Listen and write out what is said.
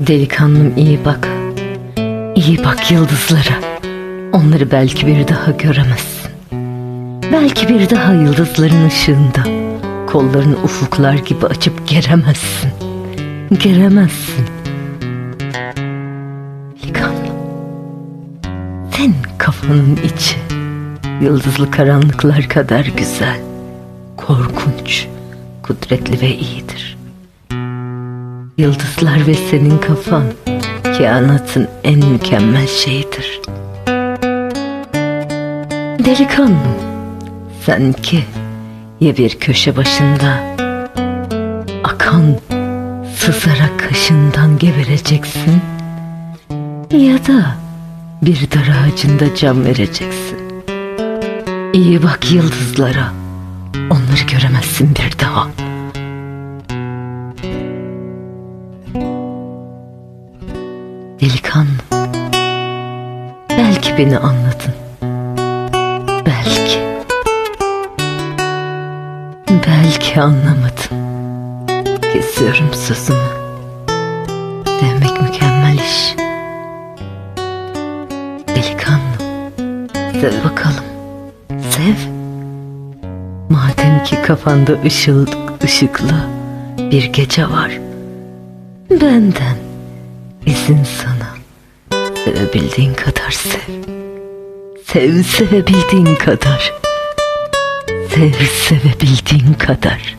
Delikanlım iyi bak. İyi bak yıldızlara. Onları belki bir daha göremezsin. Belki bir daha yıldızların ışığında kollarını ufuklar gibi açıp geremezsin. Geremezsin. Delikanlım. Sen kafanın içi yıldızlı karanlıklar kadar güzel, korkunç, kudretli ve iyidir. Yıldızlar ve senin kafan kainatın en mükemmel şeyidir. Delikanlı, sen ki ya bir köşe başında akan sızarak kaşından gebereceksin ya da bir dar ağacında cam vereceksin. İyi bak yıldızlara, onları göremezsin bir daha. Delikanlı. Belki beni anladın. Belki. Belki anlamadın. Kesiyorum sözümü. Sevmek mükemmel iş. Delikanlı. Sev bakalım. Sev. Madem ki kafanda ışıl, ışıklı bir gece var. Benden izin sana. Sevebildiğin kadar sev. Sev sevebildiğin kadar. Sev sevebildiğin kadar.